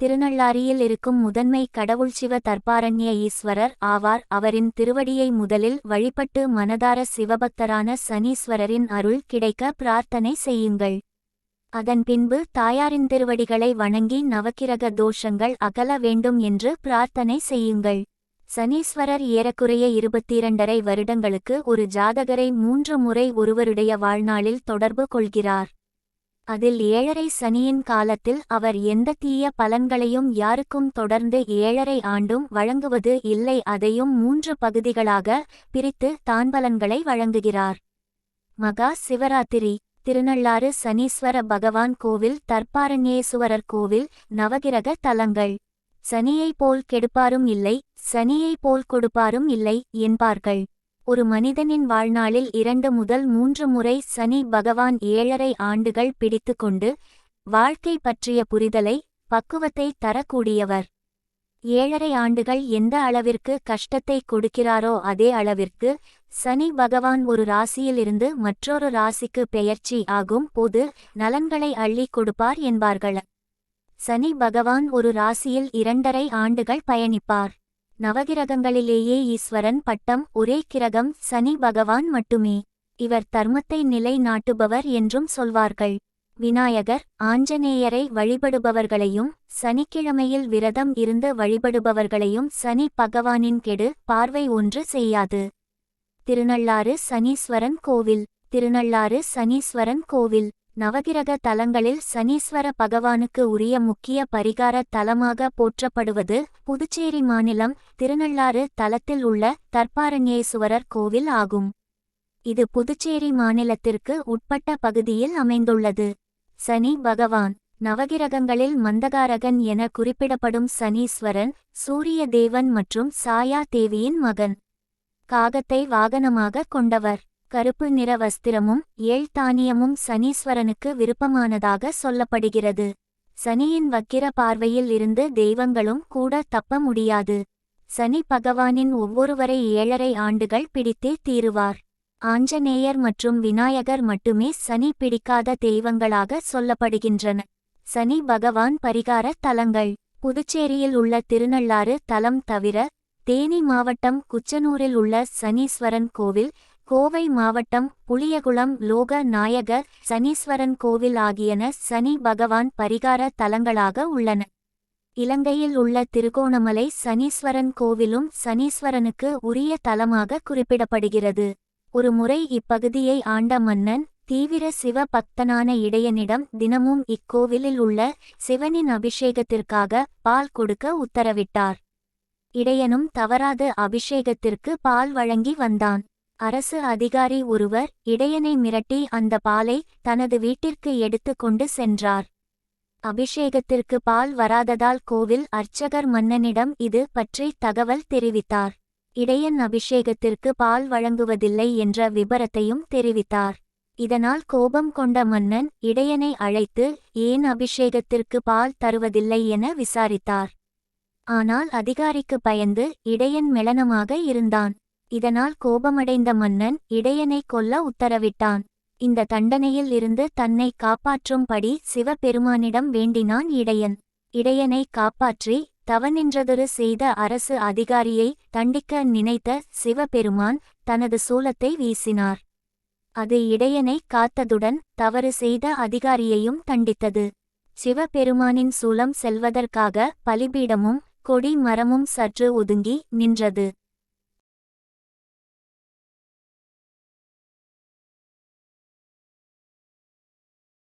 திருநள்ளாரியில் இருக்கும் முதன்மை கடவுள் சிவ தர்பாரண்ய ஈஸ்வரர் ஆவார். அவரின் திருவடியை முதலில் வழிபட்டு மனதார சிவபக்தரான சனீஸ்வரரின் அருள் கிடைக்க பிரார்த்தனை செய்யுங்கள். அதன் பின்பு தாயாரின் திருவடிகளை வணங்கி நவக்கிரக தோஷங்கள் அகல வேண்டும் என்று பிரார்த்தனை செய்யுங்கள். சனீஸ்வரர் ஏறக்குறைய இருபத்திரண்டரை வருடங்களுக்கு ஒரு ஜாதகரை மூன்று முறை ஒருவருடைய வாழ்நாளில் தொடர்பு கொள்கிறார். அதில் ஏழரை சனியின் காலத்தில் அவர் எந்த தீய பலன்களையும் யாருக்கும் தொடர்ந்து ஏழரை ஆண்டும் வழங்குவது இல்லை அதையும் மூன்று பகுதிகளாக பிரித்து தான் பலன்களை வழங்குகிறார். மகா சிவராத்திரி திருநள்ளாறு சனீஸ்வர பகவான் கோவில் தர்பாரண்யேசுவரர் கோவில் நவகிரக தலங்கள். சனியை போல் கெடுப்பாரும் இல்லை சனியை போல் கொடுப்பாரும் இல்லை என்பார்கள். ஒரு மனிதனின் வாழ்நாளில் இரண்டு முதல் மூன்று முறை சனி பகவான் ஏழரை ஆண்டுகள் பிடித்துக்கொண்டு வாழ்க்கை பற்றிய புரிதலை பக்குவத்தை தரக்கூடியவர். ஏழரை ஆண்டுகள் எந்த அளவிற்கு கஷ்டத்தை கொடுக்கிறாரோ அதே அளவிற்கு சனி பகவான் ஒரு ராசியிலிருந்து மற்றொரு ராசிக்கு பெயர்ச்சி ஆகும் போது நலன்களை அள்ளி கொடுப்பார் என்பார்கள். சனி பகவான் ஒரு ராசியில் இரண்டரை ஆண்டுகள் பயணிப்பார். நவகிரகங்களிலேயே ஈஸ்வரன் பட்டம் ஒரே கிரகம் சனி பகவான் மட்டுமே. இவர் தர்மத்தை நிலை நாட்டுபவர் என்றும் சொல்வார்கள். விநாயகர் ஆஞ்சநேயரை வழிபடுபவர்களையும் சனிக்கிழமையில் விரதம் இருந்து வழிபடுபவர்களையும் சனி பகவானின் கெடு பார்வை ஒன்று செய்யாது. திருநள்ளாறு சனீஸ்வரன் கோவில். திருநள்ளாறு சனீஸ்வரன் கோவில். நவகிரக தலங்களில் சனீஸ்வர பகவானுக்கு உரிய முக்கிய பரிகார தலமாக போற்றப்படுவது புதுச்சேரி மாநிலம் திருநள்ளாறு தலத்தில் உள்ள தர்பாரண்யேசுவரர் கோவில் ஆகும். இது புதுச்சேரி மாநிலத்திற்கு உட்பட்ட பகுதியில் அமைந்துள்ளது. சனி பகவான் நவகிரகங்களில் மந்தகாரகன் என குறிப்பிடப்படும் சனீஸ்வரன் சூரிய தேவன் மற்றும் சாயா தேவியின் மகன். காகத்தை வாகனமாக கொண்டவர். கருப்பு நிற வஸ்திரமும் ஏழ் தானியமும் சனீஸ்வரனுக்கு விருப்பமானதாக சொல்லப்படுகிறது. சனியின் வக்கிர பார்வையில் இருந்து தெய்வங்களும் கூட தப்ப முடியாது. சனி பகவானின் ஒவ்வொருவரை ஏழரை ஆண்டுகள் பிடித்தே தீருவார். ஆஞ்சநேயர் மற்றும் விநாயகர் மட்டுமே சனி பிடிக்காத தெய்வங்களாக சொல்லப்படுகின்றன. சனி பகவான் பரிகார தலங்கள். புதுச்சேரியில் உள்ள திருநள்ளாறு தலம் தவிர தேனி மாவட்டம் குச்சனூரில் உள்ள சனீஸ்வரன் கோவில் கோவை மாவட்டம் புளியகுளம் லோக நாயகர் சனீஸ்வரன் கோவில் ஆகியன சனி பகவான் பரிகார தலங்களாக உள்ளன. இலங்கையில் உள்ள திருகோணமலை சனீஸ்வரன் கோவிலும் சனீஸ்வரனுக்கு உரிய தலமாக குறிப்பிடப்படுகிறது. ஒரு முறை இப்பகுதியை ஆண்ட மன்னன் தீவிர சிவ பக்தனான இடையனிடம் தினமும் இக்கோவிலில் உள்ள சிவனின் அபிஷேகத்திற்காக பால் கொடுக்க உத்தரவிட்டார். இடையனும் தவறாது அபிஷேகத்திற்கு பால் வழங்கி வந்தான். அரசு அதிகாரி ஒருவர் இடையனை மிரட்டி அந்த பாலை தனது வீட்டிற்கு எடுத்து கொண்டு சென்றார். அபிஷேகத்திற்கு பால் வராததால் கோவில் அர்ச்சகர் மன்னனிடம் இது பற்றி தகவல் தெரிவித்தார். இடையன் அபிஷேகத்திற்கு பால் வழங்குவதில்லை என்ற விபரத்தையும் தெரிவித்தார். இதனால் கோபம் கொண்ட மன்னன் இடையனை அழைத்து ஏன் அபிஷேகத்திற்கு பால் தருவதில்லை என விசாரித்தார். ஆனால் அதிகாரிக்கு பயந்து இடையன் மெளனமாக இருந்தான். இதனால் கோபமடைந்த மன்னன் இடையனை கொல்ல உத்தரவிட்டான். இந்த தண்டனையில் இருந்து தன்னை காப்பாற்றும்படி சிவபெருமானிடம் வேண்டினான் இடையன். இடையனை காப்பாற்றி தவநின்றதொரு செய்த அரசு அதிகாரியை தண்டிக்க நினைத்த சிவபெருமான் தனது சூலத்தை வீசினார். அது இடையனை காத்ததுடன் தவறு செய்த அதிகாரியையும் தண்டித்தது. சிவபெருமானின் சூலம் செல்வதற்காக பலிபீடமும் கொடி மரமும் சற்று ஒதுங்கி நின்றது.